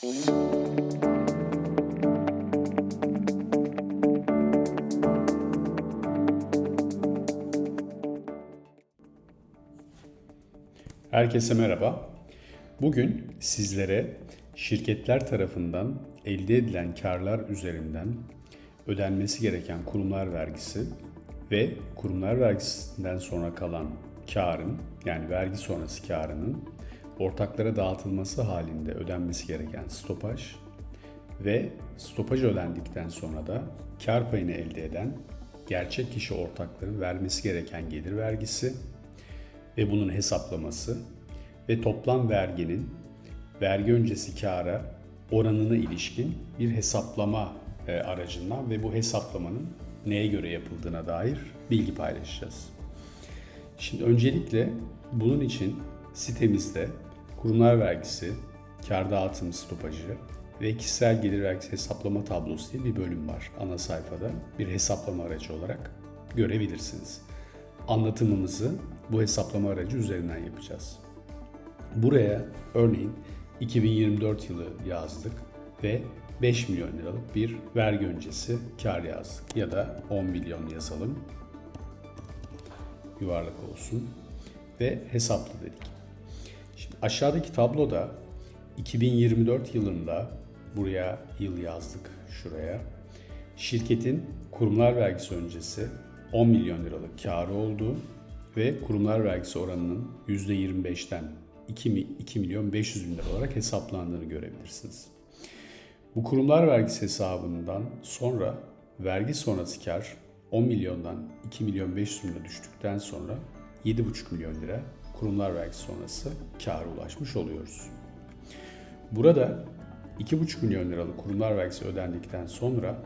Herkese merhaba. Bugün sizlere şirketler tarafından elde edilen karlar üzerinden ödenmesi gereken kurumlar vergisi ve kurumlar vergisinden sonra kalan karın yani vergi sonrası karının ortaklara dağıtılması halinde ödenmesi gereken stopaj ve stopaj ödendikten sonra da kar payını elde eden gerçek kişi ortakların vermesi gereken gelir vergisi ve bunun hesaplaması ve toplam verginin vergi öncesi kâra oranına ilişkin bir hesaplama e, aracından ve bu hesaplamanın neye göre yapıldığına dair bilgi paylaşacağız. Şimdi öncelikle bunun için sitemizde kurumlar vergisi, kar dağıtım stopajı ve kişisel gelir vergisi hesaplama tablosu diye bir bölüm var ana sayfada bir hesaplama aracı olarak görebilirsiniz. Anlatımımızı bu hesaplama aracı üzerinden yapacağız. Buraya örneğin 2024 yılı yazdık ve 5 milyon liralık bir vergi öncesi kar yazdık ya da 10 milyon yazalım. Yuvarlak olsun ve hesapla dedik. Aşağıdaki tabloda 2024 yılında buraya yıl yazdık şuraya. Şirketin kurumlar vergisi öncesi 10 milyon liralık karı olduğu ve kurumlar vergisi oranının %25'ten 2, 2 milyon 500 bin lira olarak hesaplandığını görebilirsiniz. Bu kurumlar vergisi hesabından sonra vergi sonrası kar 10 milyondan 2 milyon 500 bin lira düştükten sonra 7,5 milyon lira kurumlar vergisi sonrası kâra ulaşmış oluyoruz. Burada 2,5 milyon liralık kurumlar vergisi ödendikten sonra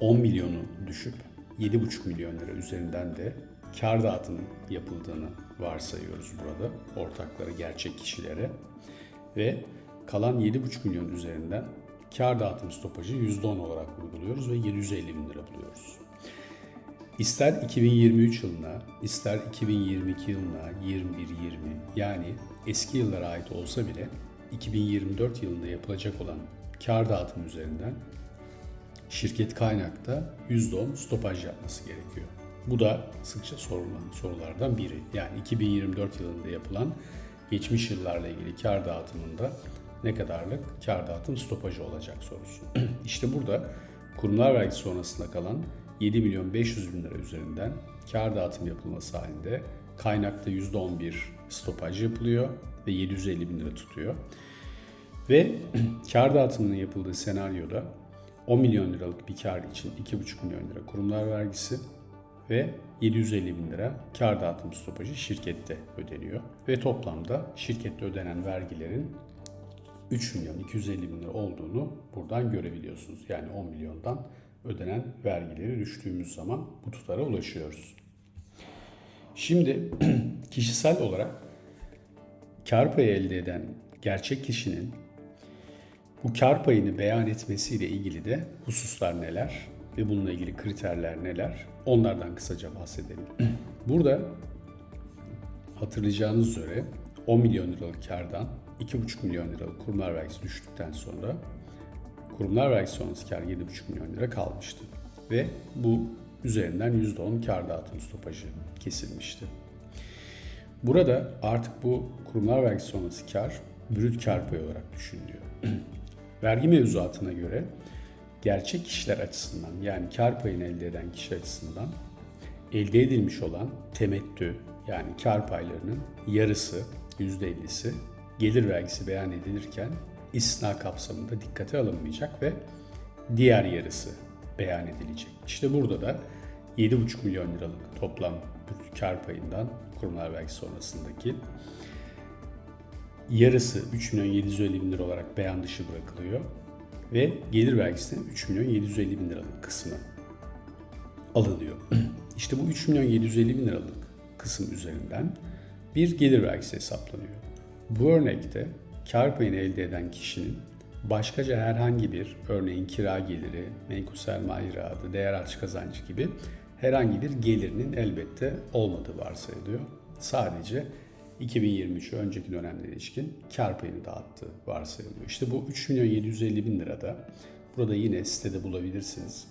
10 milyonu düşüp 7,5 milyon lira üzerinden de kar dağıtımının yapıldığını varsayıyoruz burada ortaklara, gerçek kişilere ve kalan 7,5 milyon üzerinden kar dağıtım stopajı %10 olarak uyguluyoruz ve 750 bin lira buluyoruz. İster 2023 yılına, ister 2022 yılına, 21-20 yani eski yıllara ait olsa bile 2024 yılında yapılacak olan kar dağıtım üzerinden şirket kaynakta %10 stopaj yapması gerekiyor. Bu da sıkça sorulan sorulardan biri. Yani 2024 yılında yapılan geçmiş yıllarla ilgili kar dağıtımında ne kadarlık kar dağıtım stopajı olacak sorusu. işte burada kurumlar vergisi sonrasında kalan 7 milyon 500 bin lira üzerinden kar dağıtım yapılması halinde kaynakta %11 stopaj yapılıyor ve 750 bin lira tutuyor. Ve kar dağıtımının yapıldığı senaryoda 10 milyon liralık bir kar için 2,5 milyon lira kurumlar vergisi ve 750 bin lira kar dağıtım stopajı şirkette ödeniyor. Ve toplamda şirkette ödenen vergilerin 3 milyon 250 bin lira olduğunu buradan görebiliyorsunuz. Yani 10 milyondan ödenen vergileri düştüğümüz zaman bu tutara ulaşıyoruz. Şimdi kişisel olarak kar payı elde eden gerçek kişinin bu kar payını beyan etmesiyle ilgili de hususlar neler ve bununla ilgili kriterler neler onlardan kısaca bahsedelim. Burada hatırlayacağınız üzere 10 milyon liralık kardan 2,5 milyon liralık kurumlar vergisi düştükten sonra kurumlar vergisi sonrası kar 7,5 milyon lira kalmıştı. Ve bu üzerinden %10 kar dağıtım stopajı kesilmişti. Burada artık bu kurumlar vergisi sonrası kar brüt kar payı olarak düşünülüyor. Vergi mevzuatına göre gerçek kişiler açısından yani kar payını elde eden kişi açısından elde edilmiş olan temettü yani kar paylarının yarısı %50'si gelir vergisi beyan edilirken istisna kapsamında dikkate alınmayacak ve diğer yarısı beyan edilecek. İşte burada da 7,5 milyon liralık toplam kar payından kurumlar vergisi sonrasındaki yarısı 3 milyon 750 bin lira olarak beyan dışı bırakılıyor ve gelir vergisinin 3 milyon 750 bin liralık kısmı alınıyor. İşte bu 3 milyon 750 bin liralık kısım üzerinden bir gelir vergisi hesaplanıyor. Bu örnekte kar payını elde eden kişinin başkaca herhangi bir örneğin kira geliri, menkul sermaye iradı, değer artış kazancı gibi herhangi bir gelirinin elbette olmadığı varsayılıyor. Sadece 2023'ü önceki dönemlere ilişkin kar payını dağıttığı varsayılıyor. İşte bu 3 milyon 750 bin lirada burada yine sitede bulabilirsiniz.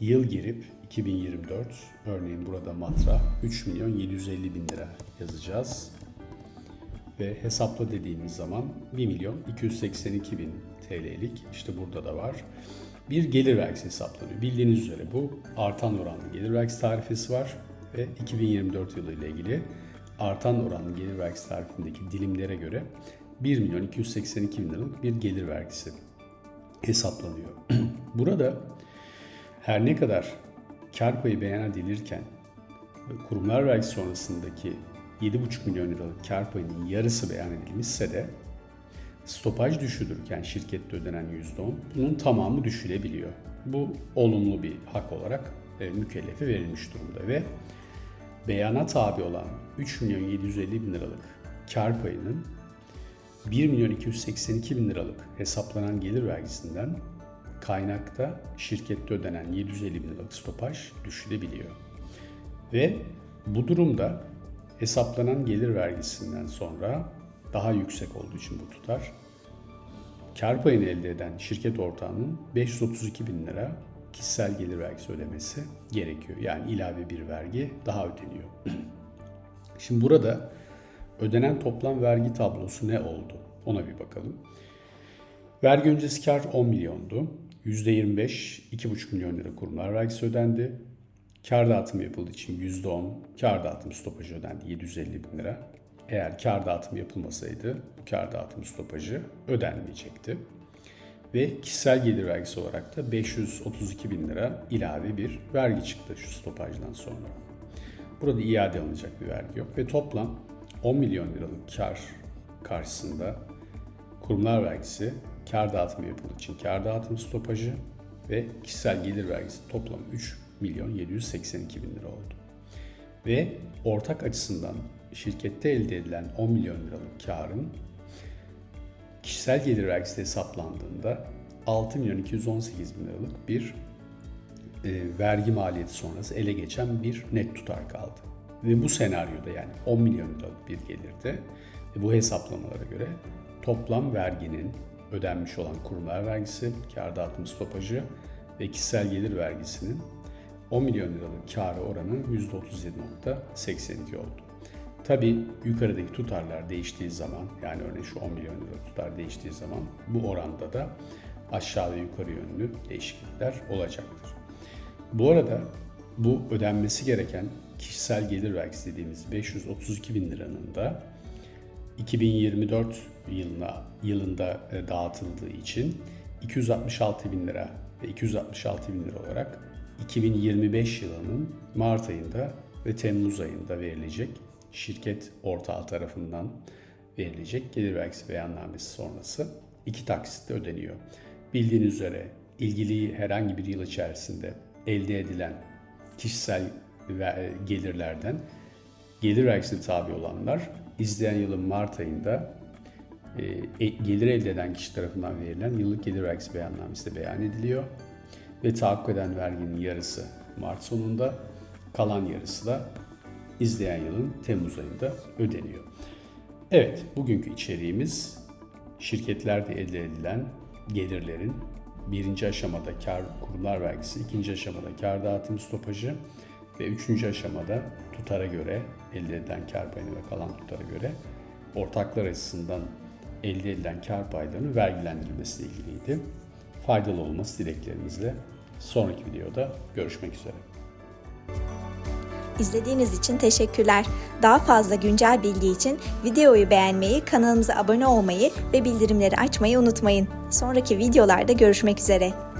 Yıl girip 2024 örneğin burada matra 3 milyon 750 bin lira yazacağız. Ve hesapla dediğimiz zaman 1 milyon 282 bin TL'lik işte burada da var. Bir gelir vergisi hesaplanıyor. Bildiğiniz üzere bu artan oranlı gelir vergisi tarifesi var ve 2024 yılı ile ilgili artan oranlı gelir vergisi tarifindeki dilimlere göre 1 milyon 282 bin liralık bir gelir vergisi hesaplanıyor. Burada her ne kadar kar payı beyan edilirken kurumlar vergisi sonrasındaki 7,5 milyon liralık kar payının yarısı beyan edilmişse de stopaj düşürülürken şirkette ödenen %10 bunun tamamı düşülebiliyor. Bu olumlu bir hak olarak e, mükellefe verilmiş durumda ve beyana tabi olan 3 milyon 750 bin liralık kar payının 1 milyon 282 bin liralık hesaplanan gelir vergisinden kaynakta şirkette ödenen 750 bin liralık stopaj düşülebiliyor. Ve bu durumda hesaplanan gelir vergisinden sonra daha yüksek olduğu için bu tutar. Kar payını elde eden şirket ortağının 532 bin lira kişisel gelir vergisi ödemesi gerekiyor. Yani ilave bir vergi daha ödeniyor. Şimdi burada ödenen toplam vergi tablosu ne oldu? Ona bir bakalım. Vergi öncesi kar 10 milyondu. %25, 2,5 milyon lira kurumlar vergisi ödendi. Kar dağıtımı yapıldığı için %10 kar dağıtımı stopajı ödendi 750 bin lira. Eğer kar dağıtımı yapılmasaydı kar dağıtımı stopajı ödenmeyecekti. Ve kişisel gelir vergisi olarak da 532 bin lira ilave bir vergi çıktı şu stopajdan sonra. Burada iade alınacak bir vergi yok ve toplam 10 milyon liralık kar karşısında kurumlar vergisi, kar dağıtımı yapıldığı için kar dağıtımı stopajı ve kişisel gelir vergisi toplam 3 milyon 782 bin lira oldu. Ve ortak açısından şirkette elde edilen 10 milyon liralık karın kişisel gelir vergisi hesaplandığında 6 milyon 218 bin liralık bir e, vergi maliyeti sonrası ele geçen bir net tutar kaldı. Ve bu senaryoda yani 10 milyon liralık bir gelirde ve bu hesaplamalara göre toplam verginin ödenmiş olan kurumlar vergisi, kar dağıtım stopajı ve kişisel gelir vergisinin 10 milyon liralık karı oranı %37.82 oldu. Tabi yukarıdaki tutarlar değiştiği zaman yani örneğin şu 10 milyon lira tutar değiştiği zaman bu oranda da aşağı ve yukarı yönlü değişiklikler olacaktır. Bu arada bu ödenmesi gereken kişisel gelir vergisi dediğimiz 532 bin liranın da 2024 yılına yılında e, dağıtıldığı için 266 bin lira ve 266 bin lira olarak 2025 yılının Mart ayında ve Temmuz ayında verilecek şirket ortağı tarafından verilecek gelir vergisi beyannamesi sonrası iki taksitle ödeniyor. Bildiğiniz üzere ilgili herhangi bir yıl içerisinde elde edilen kişisel gelirlerden gelir vergisine tabi olanlar izleyen yılın Mart ayında e, gelir elde eden kişi tarafından verilen yıllık gelir vergisi beyannamesi de beyan ediliyor. Ve tahakkuk eden verginin yarısı Mart sonunda, kalan yarısı da izleyen yılın Temmuz ayında ödeniyor. Evet, bugünkü içeriğimiz şirketlerde elde edilen gelirlerin birinci aşamada kar kurumlar vergisi, ikinci aşamada kar dağıtım stopajı ve üçüncü aşamada tutara göre elde edilen kar payını ve kalan tutara göre ortaklar açısından elde edilen kar paylarının vergilendirilmesiyle ilgiliydi. Faydalı olması dileklerimizle sonraki videoda görüşmek üzere. İzlediğiniz için teşekkürler. Daha fazla güncel bilgi için videoyu beğenmeyi, kanalımıza abone olmayı ve bildirimleri açmayı unutmayın. Sonraki videolarda görüşmek üzere.